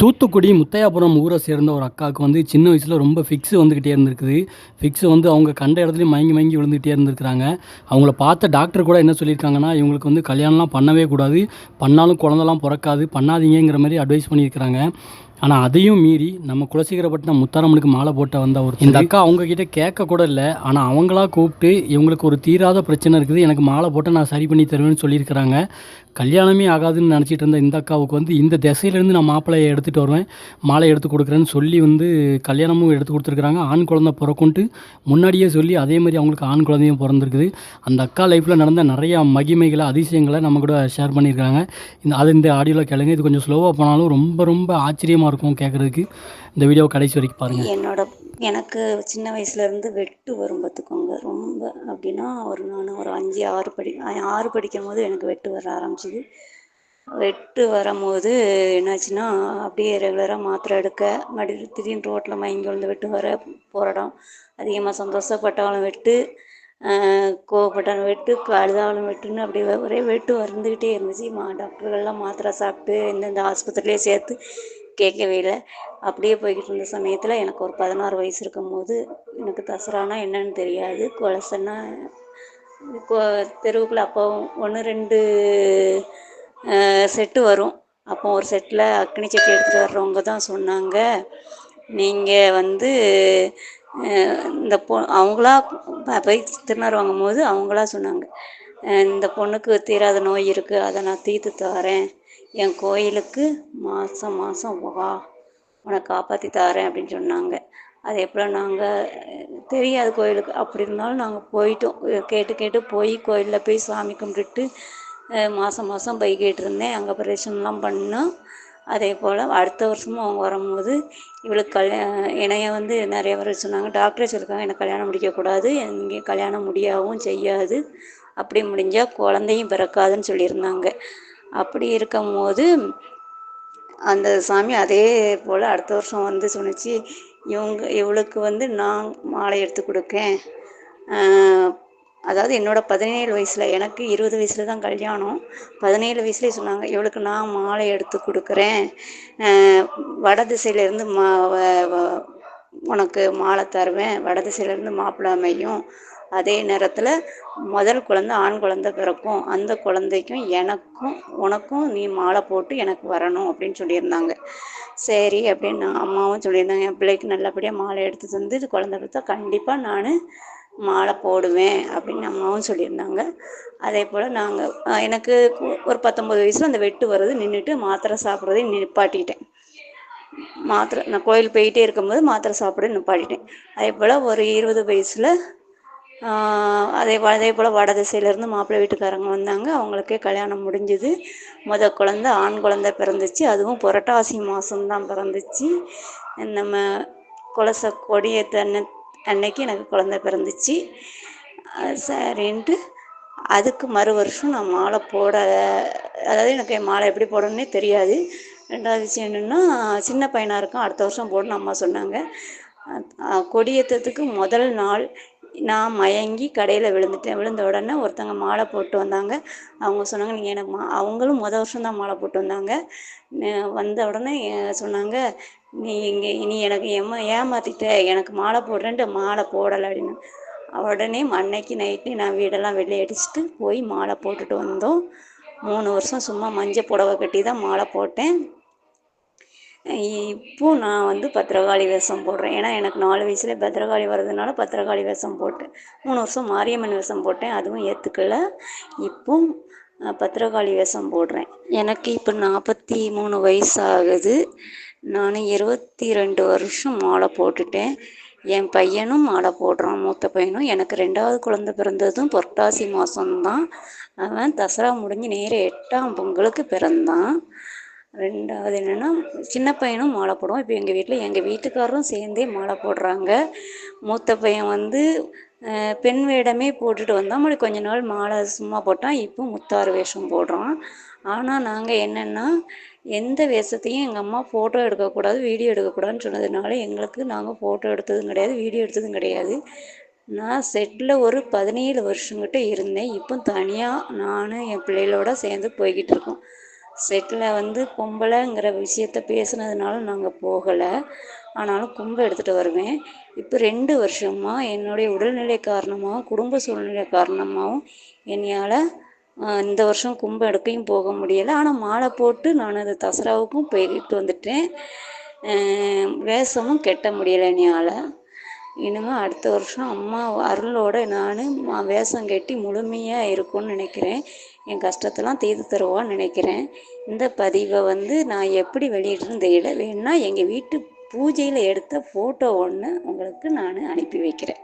தூத்துக்குடி முத்தையாபுரம் ஊரை சேர்ந்த ஒரு அக்காவுக்கு வந்து சின்ன வயசில் ரொம்ப ஃபிக்ஸு வந்துக்கிட்டே இருந்திருக்குது. ஃபிக்ஸு வந்து அவங்க கண்ட இடத்துலையும் மயங்கி மயங்கி விழுந்துகிட்டே இருந்திருக்கிறாங்க. அவங்கள பார்த்த டாக்டர் கூட என்ன சொல்லியிருக்காங்கன்னா இவங்களுக்கு வந்து கல்யாணம்லாம் பண்ணவே கூடாது. பண்ணாலும் குழந்தலாம் பிறக்காது. பண்ணாதீங்கங்கிற மாதிரி அட்வைஸ் பண்ணியிருக்கிறாங்க. ஆனால் அதையும் மீறி நம்ம குலசேகரப்பட்டினம் முத்தாரம்மனுக்கு மாலை போட்ட வந்த ஒரு இந்த அக்கா அவங்க கிட்ட கேட்க கூட இல்லை. ஆனால் அவங்களா கூப்பிட்டு இவங்களுக்கு ஒரு தீராத பிரச்சனை இருக்குது. எனக்கு மாலை போட்டு நான் சரி பண்ணி தருவேன்னு சொல்லியிருக்கிறாங்க. கல்யாணமே ஆகாதுன்னு நினச்சிட்டு இருந்த இந்த அக்காவுக்கு வந்து இந்த திசையிலேருந்து நான் மாப்பிள்ளையை எடுத்துகிட்டு வருவேன். மாலை எடுத்து கொடுக்குறேன்னு சொல்லி வந்து கல்யாணமும் எடுத்து கொடுத்துருக்குறாங்க. ஆண் குழந்தை பிறக்கும்ட்டு முன்னாடியே சொல்லி அதே மாதிரி அவங்களுக்கு ஆண் குழந்தையும் பிறந்திருக்குது. அந்த அக்கா லைஃப்பில் நடந்த நிறையா மகிமைகளை அதிசயங்களை நம்ம கூட ஷேர் பண்ணியிருக்காங்க இந்த அது இந்த ஆடியோவில் கேளுங்க. இது கொஞ்சம் ஸ்லோவாக போனாலும் ரொம்ப ரொம்ப ஆச்சரியமாக இருக்கும் கேட்குறதுக்கு இந்த வீடியோ கடைசி வரைக்கும் பாருங்கள் என்னோட எனக்கு சின்ன வயசுலேருந்து வெட்டு வரும் பார்த்துக்கோங்க. ரொம்ப அப்படின்னா ஒரு நான் ஒரு அஞ்சு ஆறு படி ஆறு படிக்கும் போது எனக்கு வெட்டு வர ஆரம்பிச்சிது. வெட்டு வரும்போது என்னாச்சுன்னா அப்படியே ரெகுலராக மாத்திரை எடுக்க மறுபடியும் திடீர்னு ரோட்டில் மயங்கி விழுந்து வெட்டு வர போராடம் அதிகமாக சந்தோஷப்பட்டாலும் வெட்டு கோவப்பட்டாலும் வெட்டு அழுதாலும் வெட்டுன்னு அப்படி ஒரே வெட்டு வந்துக்கிட்டே இருந்துச்சு. மா டாக்டர்கள்லாம் மாத்திரை சாப்பிட்டு எந்தெந்த ஆஸ்பத்திரியிலே சேர்த்து கேட்கவே இல்லை. அப்படியே போய்கிட்டு இருந்த சமயத்தில் எனக்கு ஒரு பதினாறு வயசு இருக்கும்போது எனக்கு தசரானா என்னன்னு தெரியாது. கொலசன்னா தெருவுக்குள்ள அப்போ ஒன்று ரெண்டு செட்டு வரும். அப்போ ஒரு செட்டில் அக்னி சட்டி எடுத்துகிட்டு வர்றவங்க தான் சொன்னாங்க. நீங்கள் வந்து இந்த பொ அவங்களா போய் திருநார் வாங்கும்போது அவங்களா சொன்னாங்க. இந்த பொண்ணுக்கு தீராத நோய் இருக்குது அதை நான் தீர்த்து தரேன். என் கோயிலுக்கு மாதம் மாதம் வா உன்னை காப்பாற்றி தாரேன் அப்படின்னு சொன்னாங்க. அதே போல் நாங்கள் தெரியாது கோயிலுக்கு. அப்படி இருந்தாலும் நாங்கள் போயிட்டோம். கேட்டு கேட்டு போய் கோயிலில் போய் சாமி கும்பிட்டுட்டு மாதம் மாதம் போய் கேட்டிருந்தேன். அங்கே பிரேஷன்லாம் பண்ணோம் அதே போல் அடுத்த வருஷமும் அவங்க வரும்போது இவளுக்கு கல்யாணம் இணைய வந்து நிறைய பேர் சொன்னாங்க டாக்டரே சொல்லியிருக்காங்க எனக்கு கல்யாணம் முடிக்கக்கூடாது எங்கேயும் கல்யாணம் முடியாவும் செய்யாது. அப்படி முடிஞ்சால் குழந்தையும் பிறக்காதுன்னு சொல்லியிருந்தாங்க. அப்படி இருக்கும்போது அந்த சாமி அதே போல் அடுத்த வருஷம் வந்து சொன்னிச்சு இவங்க இவளுக்கு வந்து நான் மாலை எடுத்து கொடுக்கேன். அதாவது என்னோட பதினேழு வயசில் எனக்கு இருபது வயசில் தான் கல்யாணம். பதினேழு வயசுலேயே சொன்னாங்க இவளுக்கு நான் மாலை எடுத்து கொடுக்குறேன். வடதிசையிலேருந்து வட திசையிலேருந்து மா வ- வ- உனக்கு மாலை தருவேன். வட திசையிலேருந்து மாப்பிள்ளை அமையும். அதே நேரத்தில் முதல் குழந்தை ஆண் குழந்தை பிறக்கும். அந்த குழந்தைக்கும் எனக்கும் உனக்கும் நீ மாலை போட்டு எனக்கு வரணும் அப்படின்னு சொல்லியிருந்தாங்க. சரி அப்படின்னு நான் அம்மாவும் சொல்லியிருந்தாங்க. என் பிள்ளைக்கு நல்லபடியாக மாலை எடுத்து தந்து இது குழந்தை பார்த்தா கண்டிப்பாக நான் மாலை போடுவேன் அப்படின்னு அம்மாவும் சொல்லியிருந்தாங்க. அதே போல் நாங்கள் எனக்கு ஒரு பத்தொம்பது வயசில் அந்த வெட்டு வர்றது நின்றுட்டு மாத்திரை சாப்பிட்றதை நிப்பாட்டிட்டேன். மாத்திரை நான் கோயில் போயிட்டே இருக்கும்போது மாத்திரை சாப்பிட நிப்பாட்டிட்டேன். அதே போல் ஒரு இருபது வயசில் அதே அதே போல் வட திசையிலேருந்து மாப்பிள்ளை வீட்டுக்காரங்க வந்தாங்க. அவங்களுக்கே கல்யாணம் முடிஞ்சுது. முத குழந்த ஆண் குழந்த பிறந்துச்சு. அதுவும் புரட்டாசி மாதம்தான் பிறந்துச்சு. நம்ம குலச கொடியேற்ற அன்ன அன்னைக்கு எனக்கு குழந்த பிறந்துச்சு. சரின்ட்டு அதுக்கு மறு வருஷம் நான் மாலை போட அதாவது எனக்கு என் மாலை எப்படி போடணுன்னே தெரியாது. ரெண்டாவது விஷயம் என்னென்னா சின்ன பையனாக இருக்கும் அடுத்த வருஷம் போடணும் அம்மா சொன்னாங்க. கொடியேற்றத்துக்கு முதல் நாள் நான் மயங்கி கடையில் விழுந்துட்டேன். விழுந்த உடனே ஒருத்தங்க மாலை போட்டு வந்தாங்க. அவங்க சொன்னாங்க நீங்கள் எனக்கு மா அவங்களும் மொதல் வருஷம்தான் மாலை போட்டு வந்தாங்க. வந்த உடனே சொன்னாங்க நீ இங்கே நீ எனக்கு ஏமா ஏமாத்திட்ட. எனக்கு மாலை போடுறேன்ட்டு மாலை போடலை அப்படின்னு. உடனே அன்னைக்கு நைட்டு நான் வீடெல்லாம் வெளியே அடிச்சுட்டு போய் மாலை போட்டுட்டு வந்தோம். மூணு வருஷம் சும்மா மஞ்சள் புடவை கட்டி தான் மாலை போட்டேன். இப்போ நான் வந்து பத்திரகாளி வேஷம் போடுறேன். ஏன்னா எனக்கு நாலு வயசுல பத்திரகாளி வர்றதுனால பத்திரகாளி வேஷம் போட்டேன். மூணு வருஷம் மாரியம்மன் வேஷம் போட்டேன். அதுவும் ஏற்றுக்கல இப்போ பத்திரகாளி வேஷம் போடுறேன். எனக்கு இப்போ நாற்பத்தி மூணு வயசு ஆகுது நான் இருபத்தி ரெண்டு வருஷம் மாலை போட்டுட்டேன். என் பையனும் மாலை போடுறான். மூத்த பையனும். எனக்கு ரெண்டாவது குழந்தை பிறந்ததும் புரட்டாசி மாதம்தான் அவன் தசரா முடிஞ்சு நேர எட்டாம் பொங்கலுக்கு பிறந்தான். ரெண்டாவது என்னென்னா சின்ன பையனும் மாலை போடுவோம் இப்போ எங்கள் வீட்டில் எங்கள் வீட்டுக்காரரும் சேர்ந்தே மாலை போடுறாங்க. மூத்த பையன் வந்து பெண் வேடமே போட்டுட்டு வந்தால் மறுபடியும் கொஞ்ச நாள் மாலை சும்மா போட்டான். இப்போ முத்தாறு வேஷம் போடுறான். ஆனால் நாங்கள் என்னென்னா எந்த வேஷத்தையும் எங்கள் அம்மா ஃபோட்டோ எடுக்கக்கூடாது வீடியோ எடுக்கக்கூடாதுன்னு சொன்னதுனால எங்களுக்கு நாங்கள் ஃபோட்டோ எடுத்ததும் கிடையாது வீடியோ எடுத்ததும் கிடையாது. நான் செட்டில் ஒரு பதினேழு வருஷங்கிட்ட இருந்தேன். இப்போ தனியாக நான் என் பிள்ளைகளோட சேர்ந்து போய்கிட்டு இருக்கோம். செட்டில் வந்து பொம்பளைங்கிற விஷயத்த பேசுனதுனால நாங்கள் போகலை. ஆனாலும் கும்பை எடுத்துகிட்டு வருவேன். இப்போ ரெண்டு வருஷமாக என்னுடைய உடல்நிலை காரணமாகவும் குடும்ப சூழ்நிலை காரணமாகவும் என்னையால் இந்த வருஷம் கும்பம் எடுக்கையும் போக முடியலை. ஆனால் மாலை போட்டு நான் அது தசராவுக்கும் போயிட்டு வந்துட்டேன். வேஷமும் கெட்ட முடியலை என்னையால் இனிமேல் அடுத்த வருஷம் அம்மா அருளோட நான் வேஷம் கட்டி முழுமையாக இருக்கும்னு நினைக்கிறேன். என் கஷ்டத்தெல்லாம் தீர்த்து தருவான்னு நினைக்கிறேன். இந்த பதிவை வந்து நான் எப்படி வெளியிடுறேன்னு தெரியல. வேணுன்னா எங்கள் வீட்டு பூஜையில் எடுத்த ஃபோட்டோ ஒன்று உங்களுக்கு நான் அனுப்பி வைக்கிறேன்.